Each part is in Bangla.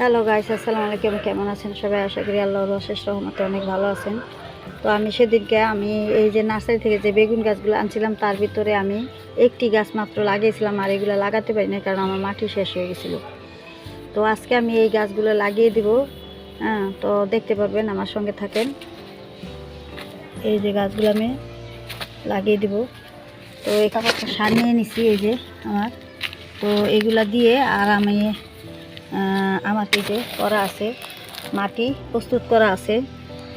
হ্যালো গাইস আসসালামু আলাইকুম। কেমন আছেন সবাই? আশা করি আল্লাহর অশেষ রহমতে অনেক ভালো আছেন। তো আমি সেদিনকে আমি এই যে নার্সারি থেকে যে বেগুন গাছগুলো আনছিলাম, তার ভিতরে আমি একটি গাছ মাত্র লাগিয়েছিলাম আর এগুলো লাগাতে পারি না কারণ আমার মাটি শেষ হয়ে গেছিল। তো আজকে আমি এই গাছগুলো লাগিয়ে দিব। হ্যাঁ তো দেখতে পারবেন, আমার সঙ্গে থাকেন। এই যে গাছগুলো আমি লাগিয়ে দিব। তো এই কাপড়টা সার নিয়ে নিছি, এই যে আমার। তো এগুলা দিয়ে আর আমি আমার যে করা আছে, মাটি প্রস্তুত করা আছে।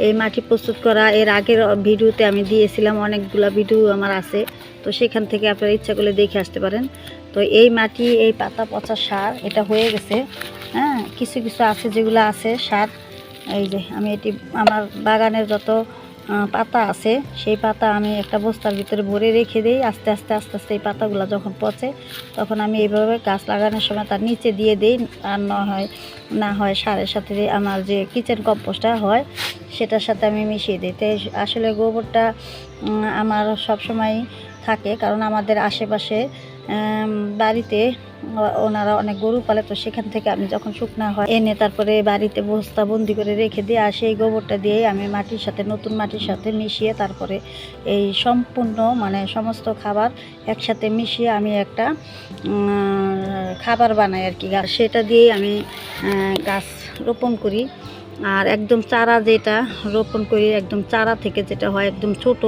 এই মাটি প্রস্তুত করা, এর আগের ভিডিওতে আমি দিয়েছিলাম, অনেকগুলা ভিডিও আমার আছে। তো সেখান থেকে আপনারা ইচ্ছা করলে দেখে আসতে পারেন। তো এই মাটি, এই পাতা পচা সার, এটা হয়ে গেছে। হ্যাঁ কিছু কিছু আছে যেগুলো আছে সার। এই যে আমি এটি, আমার বাগানের যত পাতা আছে, সেই পাতা আমি একটা বস্তার ভিতরে ভরে রেখে দিই, আস্তে আস্তে আস্তে আস্তে এই পাতাগুলো যখন পচে, তখন আমি এইভাবে গাছ লাগানোর সময় তার নিচে দিয়ে দিই, আর না হয় না হয় সারের সাথে আমার যে কিচেন কম্পোস্টটা হয়, সেটার সাথে আমি মিশিয়ে দিই। তাই আসলে গোবরটা আমার সবসময় থাকে, কারণ আমাদের আশেপাশে বাড়িতে ওনারা অনেক গরু পালে, তো সেখান থেকে আমি যখন শুকনা হয় এনে তারপরে বাড়িতে বস্তা বন্দি করে রেখে দিই আর সেই গোবরটা দিয়ে আমি মাটির সাথে, নতুন মাটির সাথে মিশিয়ে তারপরে এই সম্পূর্ণ মানে সমস্ত খাবার একসাথে মিশিয়ে আমি একটা খাবার বানাই আর কি। আর সেটা দিয়েই আমি গাছ রোপণ করি। আর একদম চারা যেটা রোপণ করি, একদম চারা থেকে যেটা হয় একদম ছোট,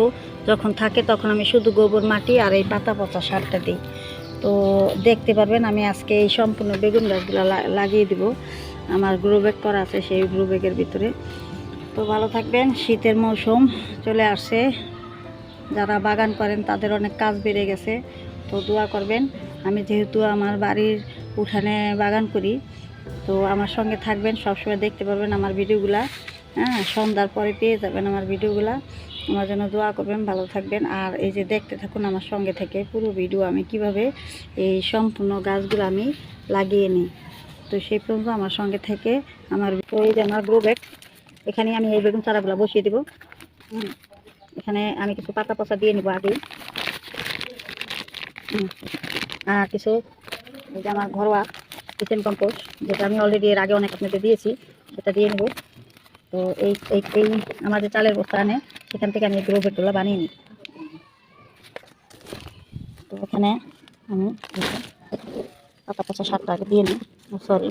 যখন থাকে তখন আমি শুধু গোবর, মাটি আর এই পাতা পচা সারটা দিই। তো দেখতে পারবেন, আমি আজকে এই সম্পূর্ণ বেগুন গাছগুলো লাগিয়ে দিব। আমার গ্রো ব্যাগ করা আছে সেই গ্রো ব্যাগের ভিতরে। তো ভালো থাকবেন, শীতের মৌসুম চলে আসছে। যারা বাগান করেন, তাদের অনেক কাজ বেড়ে গেছে। তো দোয়া করবেন, আমি যেহেতু আমার বাড়ির উঠানে বাগান করি, তো আমার সঙ্গে থাকবেন। সবসময় দেখতে পারবেন আমার ভিডিওগুলা। হ্যাঁ সন্ধ্যার পরে পেয়ে যাবেন আমার ভিডিওগুলা। আমার জন্য দোয়া করবেন, ভালো থাকবেন। আর এই যে দেখতে থাকুন আমার সঙ্গে থেকে পুরো ভিডিও, আমি কীভাবে এই সম্পূর্ণ গাছগুলো আমি লাগিয়ে নিই। তো সেই পর্যন্ত আমার সঙ্গে থেকে আমার এই যে আমার গ্রো ব্যাগ, এখানে আমি এই বেগুন চারাগুলো বসিয়ে দেবো। এখানে আমি কিছু পাতা পচা দিয়ে নিব আগেই। আর কিছু এই যে আমার ঘরোয়া কিচেন কম্পোস্ট, যেটা আমি অলরেডি এর আগে অনেক আপনাদের দিয়েছি, সেটা দিয়ে নেব। তো এই এই যে চালের বস্তা আনে সেখান থেকে আমি গ্রো বেডগুলো বানিয়ে নিই। তো এখানে আমি পাতা পচা সারটা আগে দিয়ে নিই। সরি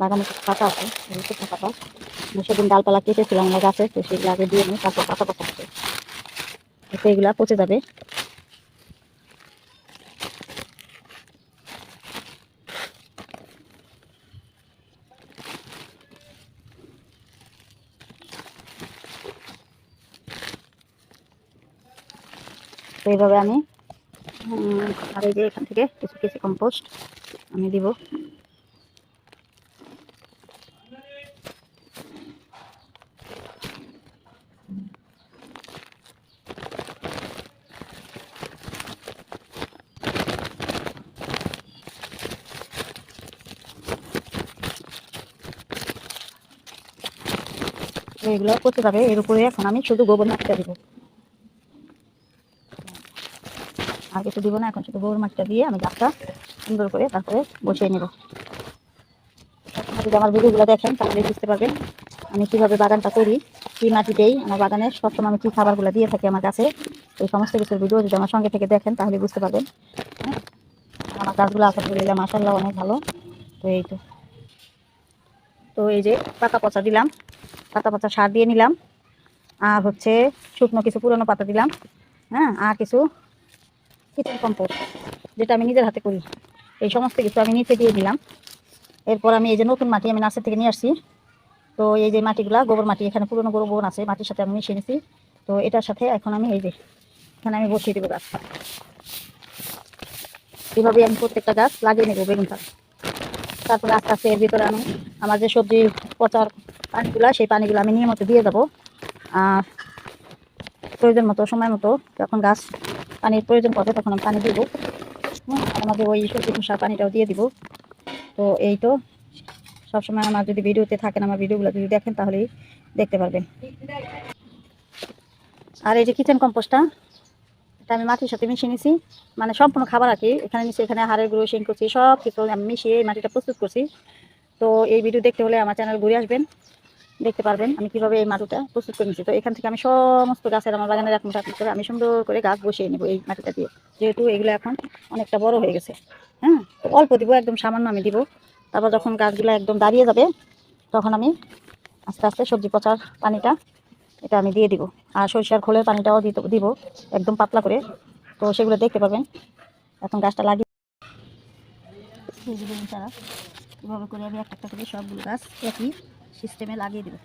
বাগানে পাতা আছে শুকনো পাতা। সেদিন ডালপালা কেটেছিলাম আমার গাছে, তো সেগুলো আগে দিয়ে নিই, তারপর পাতা পচা আছে। তো এগুলো পচে যাবে। এইভাবে আমি আর এই যে এখান থেকে কিছু কিছু কম্পোস্ট আমি দিব। এগুলো করতে যাবে, এর উপরে এখন আমি শুধু গোবর মাটিটা দিব। আর কিছু দিব না, এখন শুধু গোবর মাটিটা দিয়ে আমি গাছটা সুন্দর করে তারপরে বসিয়ে নেব। যদি আমার ভিডিওগুলো দেখেন, তাহলে বুঝতে পারবেন আমি কীভাবে বাগানটা করি, কী মাটি দেই আমার বাগানে সবসময় আমি কী খাবারগুলো দিয়ে থাকি আমার কাছে এই সমস্ত কিছুর ভিডিও যদি আমার সঙ্গে থেকে দেখেন, তাহলে বুঝতে পারবেন। হ্যাঁ আমার গাছগুলো আলহামদুলিল্লাহ মাসাল্লাহ অনেক ভালো। তো এই তো। তো এই যে পাতা পচা দিলাম, পাতা পচা সার দিয়ে নিলাম। আর হচ্ছে শুকনো কিছু পুরনো পাতা দিলাম হ্যাঁ আর কিছু কিচেন কম্পোস্ট, যেটা আমি নিজের হাতে করি। এই সমস্ত কিছু আমি নিচে দিয়ে দিলাম। এরপর আমি এই যে নতুন মাটি আমি নার্সারি থেকে নিয়ে আসছি। তো এই যে মাটিগুলা, গোবর মাটি, এখানে পুরনো গোবর গোবর আছে, মাটির সাথে আমি মিশিয়ে নিছি। তো এটার সাথে এখন আমি এই যে, এখানে আমি বসিয়ে দেবো গাছ। এইভাবে আমি প্রত্যেকটা গাছ লাগিয়ে নেব বেগুন গাছ তারপরে আস্তে আস্তে এর ভিতরে আমি আমার যে সবজি পচার পানিগুলা, সেই পানিগুলো আমি নিয়মিত দিয়ে দেবো আর প্রয়োজন মতো, সময় মতো যখন গাছ পানির প্রয়োজন পড়বে, তখন আমি পানি দিব। আমাদের ওই সবজি খোসার পানিটাও দিয়ে দিব। তো এই তো, সবসময় আমার যদি ভিডিওতে থাকেন, আমার ভিডিওগুলো যদি দেখেন, তাহলেই দেখতে পারবেন। আর এই যে কিচেন কম্পোস্টটা এটা আমি মাটির সাথে মিশিয়ে নিছি। মানে সম্পূর্ণ খাবার আর কি, এখানে নিচে, এখানে হাড়ের গুঁড়ো, শিং করছি সব কিছু আমি মিশিয়ে মাটিটা প্রস্তুত করছি। তো এই ভিডিও দেখতে হলে আমার চ্যানেল ঘুরে আসবেন। দেখতে পারবেন আমি কীভাবে এই মাটিটা প্রস্তুত করে নিচ্ছি তো এখান থেকে আমি সমস্ত গাছের আমার বাগানের এক মুঠা করে আমি সুন্দর করে গাছ বসিয়ে নেব এই মাটিটা দিয়ে। যেহেতু এগুলো এখন অনেকটা বড় হয়ে গেছে হ্যাঁ? তো অল্প দিব, একদম সামান্য আমি দিব। তারপর যখন গাছগুলো একদম দাঁড়িয়ে যাবে, তখন আমি আস্তে আস্তে সবজি পচার পানিটা এটা আমি দিয়ে দিব। আর সরিষার খোলের পানিটাও দিতে, দিব একদম পাতলা করে। তো সেগুলো দেখতে পাবেন এখন গাছটা লাগিয়ে যে এভাবে করে আমি একটা একটা করে সবগুলো গাছ একই সিস্টেমে লাগিয়ে দেবে।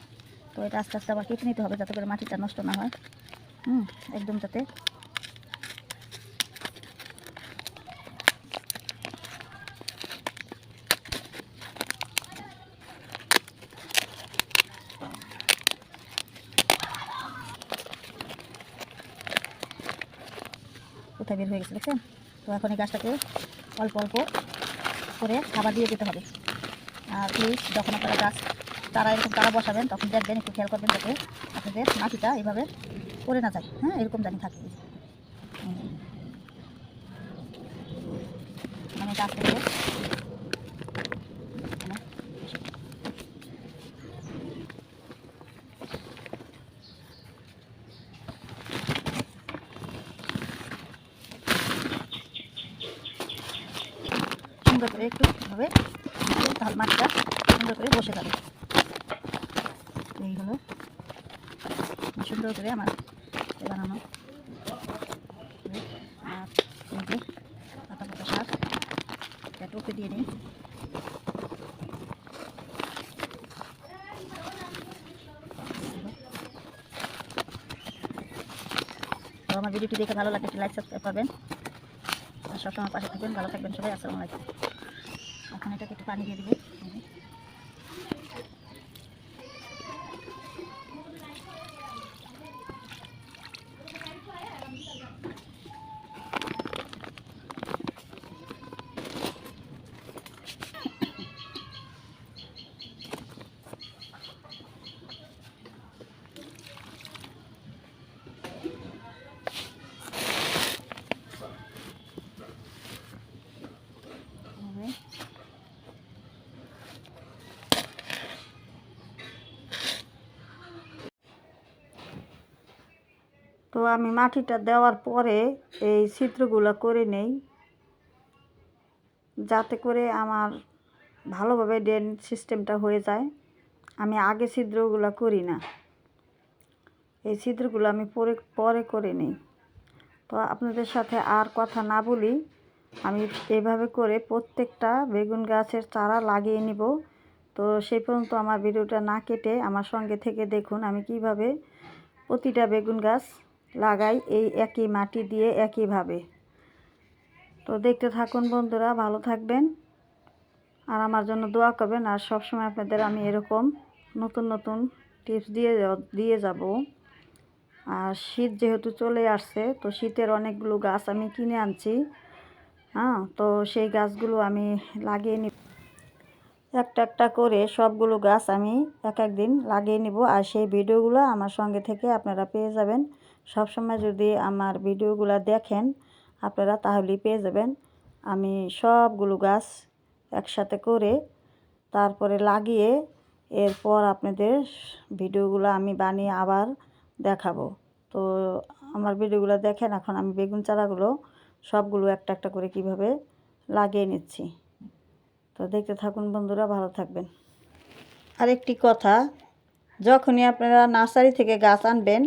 তো এটা আস্তে আস্তে আবার কেটে নিতে হবে যাতে করে মাটিটা নষ্ট না হয়। হুম, একদম যাতে কোথায় বের হয়ে গেছে দেখছেন? তো এখন এই গাছটাকে অল্প অল্প করে খাবার দিয়ে যেতে হবে। আর প্লিজ যখন আপনারা গাছ তারা এরকম তারা বসাবেন, তখন দেখবেন, একটু খেয়াল করবেন যাতে আপনাদের মাটিটা এইভাবে পড়ে না যায়। হ্যাঁ এরকম জানি থাকে। মানে সুন্দর করে একটু ভাবে মাটিটা সুন্দর করে বসে যাবে এই হলো সুন্দর করে আমার বানানো আর পাতা পাতা শাক দিয়ে নিই আমার ভিডিওটি দেখে ভালো লাগলে লাইক সাবস্ক্রাইব করবেন আর সবসময় পাশে থাকবেন ভালো থাকবেন সবাই আসসালামু আলাইকুম এখন এটাকে একটু পানি দিয়ে দিব এভাবে। তো আমি মাটিটা দেওয়ার পরে এই ছিদ্রগুলো করে নেই, যাতে করে আমার ভালোভাবে ড্রেন সিস্টেমটা হয়ে যায়। আমি আগে ছিদ্রগুলো করি না, এই ছিদ্রগুলো আমি পরে পরে করে নিই। তো আপনাদের সাথে আর কথা না বলি, আমি এভাবে করে প্রত্যেকটা বেগুন গাছের চারা লাগিয়ে নিব। তো সেই পর্যন্ত আমার ভিডিওটা না কেটে আমার সঙ্গে থেকে দেখুন আমি কীভাবে প্রতিটা বেগুন গাছ লাগাই এই একই মাটি দিয়ে একইভাবে। তো দেখতে থাকুন বন্ধুরা, ভালো থাকবেন আর আমার জন্য দোয়া করবেন। আর সবসময় আপনাদের আমি এরকম নতুন নতুন টিপস দিয়ে দিয়ে যাব। আর শীত যেহেতু চলে আসছে, তো শীতের অনেকগুলো গাছ আমি কিনে আনছি। হ্যাঁ তো সেই গাছগুলো আমি লাগিয়ে নিব। একটা একটা করে সবগুলো গাছ আমি এক এক দিন লাগিয়ে নিব। আর সেই ভিডিওগুলো আমার সঙ্গে থেকে আপনারা পেয়ে যাবেন। সবসময় যদি আমার ভিডিওগুলো দেখেন আপনারা তাহলেই পেয়ে যাবেন। আমি সবগুলো গাছ একসাথে করে তারপরে লাগিয়ে এরপর আপনাদের ভিডিওগুলো আমি বানিয়ে আবার দেখাবো। তো আমার ভিডিওগুলো দেখেন, এখন আমি বেগুন চারাগুলো সবগুলো একটা একটা করে কীভাবে লাগিয়ে নিচ্ছি। তো দেখতে থাকুন বন্ধুরা, ভালো থাকবেন। আরেকটি কথা, যখনই আপনারা নার্সারি থেকে গাছ আনবেন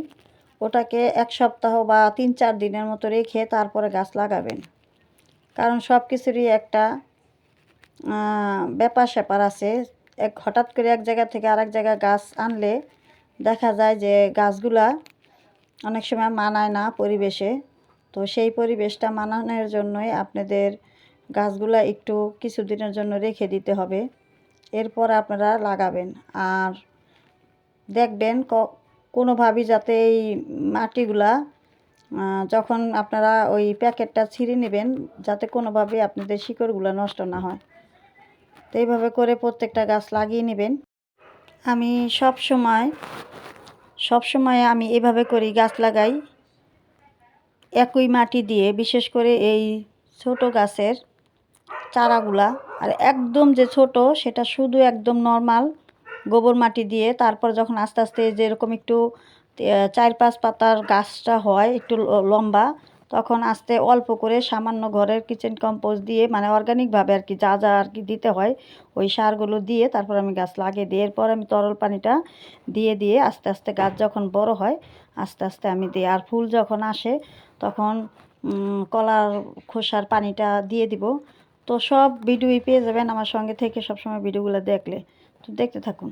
ওটাকে এক সপ্তাহ বা তিন চার দিনের মতো রেখে তারপরে গাছ লাগাবেন। কারণ সব কিছুরই একটা ব্যাপার স্যাপার আছে। এক, হঠাৎ করে এক জায়গা থেকে আরেক জায়গায় গাছ আনলে দেখা যায় যে গাছগুলা অনেক সময় মানায় না পরিবেশে। তো সেই পরিবেশটা মানানোর জন্যই আপনাদের গাছগুলা একটু কিছুদিনের জন্য রেখে দিতে হবে। এরপর আপনারা লাগাবেন। আর দেখবেন কোনোভাবেই যাতে এই মাটিগুলা যখন আপনারা ওই প্যাকেটটা ছিঁড়ে নেবেন, যাতে কোনোভাবে আপনাদের শিকড়গুলো নষ্ট না হয়। তো এইভাবে করে প্রত্যেকটা গাছ লাগিয়ে নেবেন। আমি সব সময় সব সময় আমি এভাবে করি গাছ লাগাই। একই মাটি দিয়ে, বিশেষ করে এই ছোট গাছের চারাগুলা। আর একদম যে ছোট, সেটা শুধু একদম নর্মাল। গোবর মাটি দিয়ে তারপর যখন আস্তে আস্তে যেরকম একটু চার পাঁচ পাতার গাছটা হয় একটু লম্বা, তখন আস্তে অল্প করে সামান্য ঘরের কিচেন কম্পোজ দিয়ে মানে অর্গানিকভাবে আর কি যা যা আর কি দিতে হয়, ওই সারগুলো দিয়ে তারপর আমি গাছ লাগিয়ে দিই। এরপর আমি তরল পানিটা দিয়ে দিয়ে আস্তে আস্তে গাছ যখন বড় হয়, আস্তে আস্তে আমি দিই। আর ফুল যখন আসে, তখন কলার খোসার পানিটা দিয়ে দিব। তো সব ভিডিওই পেয়ে যাবেন আমার সঙ্গে থেকে সবসময় ভিডিওগুলো দেখলে। তো দেখতে থাকুন।